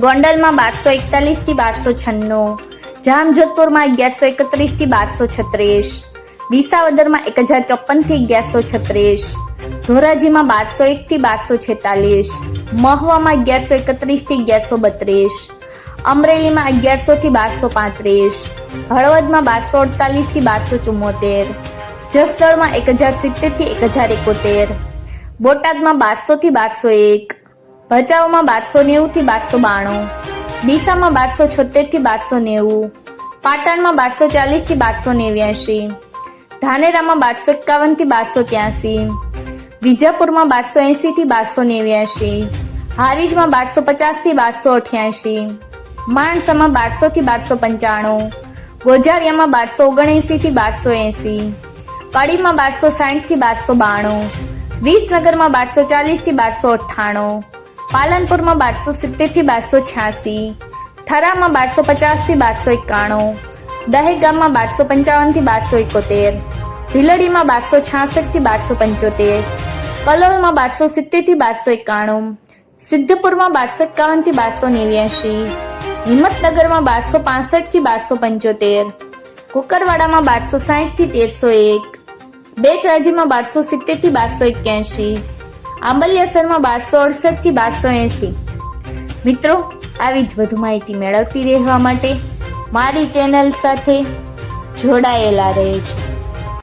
ગોંડલમાં બારસો એકતાલીસથી બારસો છન્નું. જામજોધપુરમાં અગિયારસો એકત્રીસથી બારસો છત્રીસ. વિસાવદરમાં એક હજાર ચોપનથી અગિયારસો છત્રીસ. ધોરાજીમાં બારસો એક થી બારસો છેતાલીસ. મહવામાં અગિયારસો એકત્રીસથી અગિયારસો બત્રીસ. અમરેલીમાં અગિયારસો થી બારસો પાંત્રીસ. હળવદમાં બારસો અડતાલીસથી બારસો ચુમ્મોતેર. જસદણમાં એક હજાર સિત્તેરથી એક હજાર એકોતેર. બોટાદમાં બારસો થી બારસો એક. ભચાઉમાં બારસો નેવું થી બારસો બાણું, ડીસામાં બારસો છોતેરથી બારસો નેવું, પાટણમાં બારસો ચાલીસથી બારસો નેવ્યાસી ધાનેરામાં બારસો એકાવનથી બારસો ત્યાસી, વિજાપુરમાં બારસો એંસી થી બારસો નેવ્યાસી હારીજમાં બારસો પચાસથી બારસો અઠ્યાસી માણસામાં બારસો થી બારસો પંચાણું, ગોજારિયામાં બારસો ઓગણએંસી થી બારસો એંસી કડીમાં બારસો સાઠથી બારસો બાણું, વિસનગરમાં બારસો ચાલીસથી બારસો અઠ્ઠાણું પાલનપુરમાં બારસો સિત્તેરથી બારસો છ્યાસી, થરામાં બારસો પચાસથી બારસો એકાણું, દહેગામમાં બારસો પંચાવનથી બારસો એકોતેર, ભીલડીમાં બારસો છાસઠથી બારસો પંચોતેર, કલોલમાં બારસો સિત્તેરથી બારસો એકાણું, સિદ્ધપુરમાં બારસો એકાવનથી બારસો નેવ્યાસી હિંમતનગરમાં બારસો પાસઠથી બારસો પંચોતેર, કુકરવાડામાં બારસો સાઠથી તેરસો એક બે ચાજીમાં બારસો સિત્તેરથી બારસો એક્યાસી આંબલિયાસરમાં બારસો અડસઠથી બારસો એંસી. મિત્રો, આવી જ વધુ માહિતી મેળવતી રહેવા માટે મારી ચેનલ સાથે જોડાયેલા રહેજો.